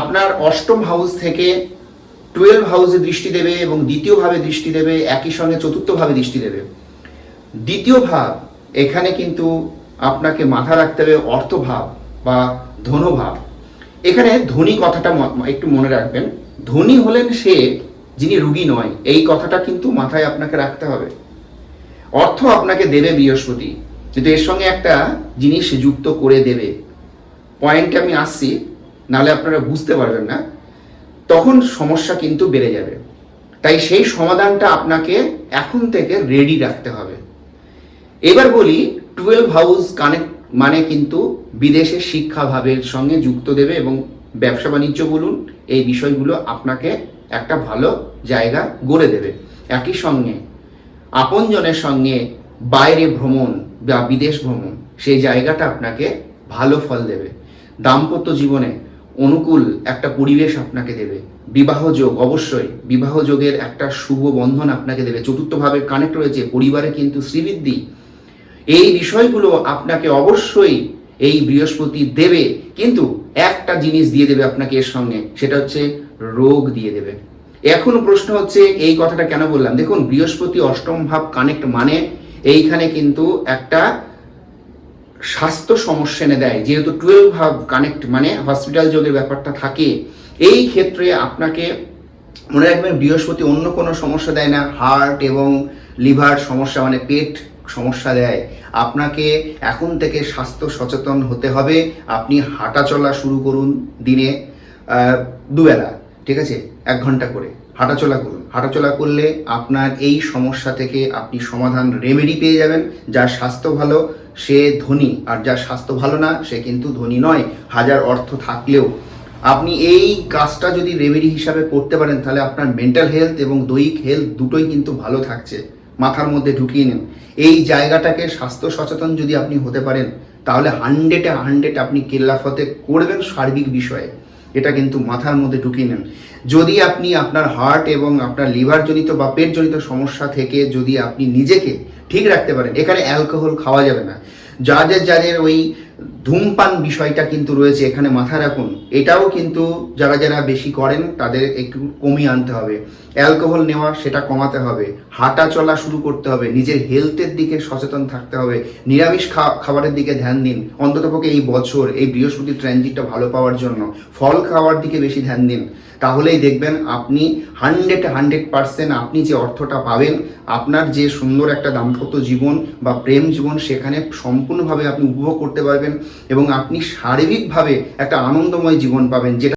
আপনার অষ্টম হাউস থেকে টুয়েলভ হাউসে দৃষ্টি দেবে এবং দ্বিতীয় ভাবে দৃষ্টি দেবে, একই সঙ্গে চতুর্থ ভাবে দৃষ্টি দেবে। দ্বিতীয় ভাব, এখানে কিন্তু আপনাকে মাথা রাখতে হবে অর্থভাব বা ধনভাব এখানে ধনী কথাটা একটু মনে রাখবেন। ধনী হলেন সে যিনি রুগী নয়, এই কথাটা কিন্তু মাথায় আপনাকে রাখতে হবে। অর্থ আপনাকে দেবে বৃহস্পতি, কিন্তু এর সঙ্গে একটা জিনিস যুক্ত করে দেবে। পয়েন্টে আমি আসছি নাহলে আপনারা বুঝতে পারবেন না, তখন সমস্যা কিন্তু বেড়ে যাবে। তাই সেই সমাধানটা আপনাকে এখন থেকে রেডি রাখতে হবে। এবার বলি টুয়েলভ হাউস কানেক্ট মানে কিন্তু বিদেশে শিক্ষা ভাবের সঙ্গে যুক্ত দেবে এবং ব্যবসা বাণিজ্য বলুন, এই বিষয়গুলো আপনাকে একটা ভালো জায়গা গড়ে দেবে। একই সঙ্গে আপনজনের সঙ্গে বাইরে ভ্রমণ বা বিদেশ ভ্রমণ, সেই জায়গাটা আপনাকে ভালো ফল দেবে। দাম্পত্য জীবনে অনুকূল একটা পরিবেশ আপনাকে দেবে। বিবাহ যোগ, অবশ্যই। বিবাহ যোগের একটা শুভ বন্ধন আপনাকে দেবে। চতুর্থভাবে কানেক্ট রয়েছে পরিবারে কিন্তু শ্রীবৃদ্ধি। এই বিষয়গুলো আপনাকে অবশ্যই এই বৃহস্পতি দেবে, কিন্তু একটা জিনিস দিয়ে দেবে আপনাকে এর সঙ্গে, সেটা হচ্ছে রোগ দিয়ে দেবে। এখন প্রশ্ন হচ্ছে, এই কথাটা কেন বললাম? দেখুন, বৃহস্পতি অষ্টম ভাব কানেক্ট মানে এইখানে কিন্তু একটা স্বাস্থ্য সমস্যা এনে দেয়। যেহেতু টুয়েলভ ভাব কানেক্ট মানে হসপিটাল যোগের ব্যাপারটা থাকে, এই ক্ষেত্রে আপনাকে মনে রাখবেন বৃহস্পতি অন্য কোনো সমস্যা দেয় না। হার্ট এবং লিভার সমস্যা মানে পেট সমস্যা দেয়। আপনাকে এখন থেকে স্বাস্থ্য সচেতন হতে হবে। আপনি হাঁটা চলা শুরু করুন দিনে দুবেলা, ঠিক আছে? এক ঘণ্টা করে হাঁটাচলা করুন। হাঁটাচলা করলে আপনার এই সমস্যা থেকে আপনি সমাধান রেমেডি পেয়ে যাবেন, যার স্বাস্থ্য ভালো সে ধনী, আর যার স্বাস্থ্য ভালো না, সে কিন্তু ধনী নয়। হাজার অর্থ থাকলেও। আপনি এই কাজটা যদি রেমেডি হিসাবে করতে পারেন, তাহলে আপনার মেন্টাল হেলথ এবং দৈহিক হেলথ দুটোই কিন্তু ভালো থাকছে। মাথার মধ্যে ঢুকিয়ে নেন। এই জায়গাটাকে স্বাস্থ্য সচেতন যদি আপনি হতে পারেন, তাহলে হান্ড্রেডে হান্ড্রেড আপনি কেল্লাফতে করবেন সার্বিক বিষয়ে। এটা কিন্তু মাথার মধ্যে ঢুকিয়ে নেন। যদি আপনি আপনার হার্ট এবং আপনার লিভারজনিত বা পেট জনিত সমস্যা থেকে যদি আপনি নিজেকে ঠিক রাখতে পারেন, এখানে অ্যালকোহল খাওয়া যাবে না। যাদের যাদের ওই ধূমপান বিষয়টা কিন্তু রয়েছে এখানে মাথায় রাখুন। এটাও কিন্তু যারা যারা বেশি করেন, তাদের একটু কমিয়ে আনতে হবে। অ্যালকোহল নেওয়া, সেটা কমাতে হবে। হাঁটা চলা শুরু করতে হবে। নিজের হেলথের দিকে সচেতন থাকতে হবে। নিরামিষ খাবারের দিকে ধ্যান দিন। অন্ততপক্ষে এই বছর, এই বৃহস্পতি ট্রানজিটটা ভালো পাওয়ার জন্য ফল খাওয়ার দিকে বেশি ধ্যান দিন। তাহলেই দেখবেন আপনি হান্ড্রেড হান্ড্রেড পার্সেন্ট আপনি যে অর্থটা পাবেন, আপনার যে সুন্দর একটা দাম্পত্য জীবন বা প্রেম জীবন, সেখানে সম্পূর্ণভাবে আপনি উপভোগ করতে পারবেন। এবং আপনি শারীরিকভাবে একটা আনন্দময় জীবন পাবেন যেটা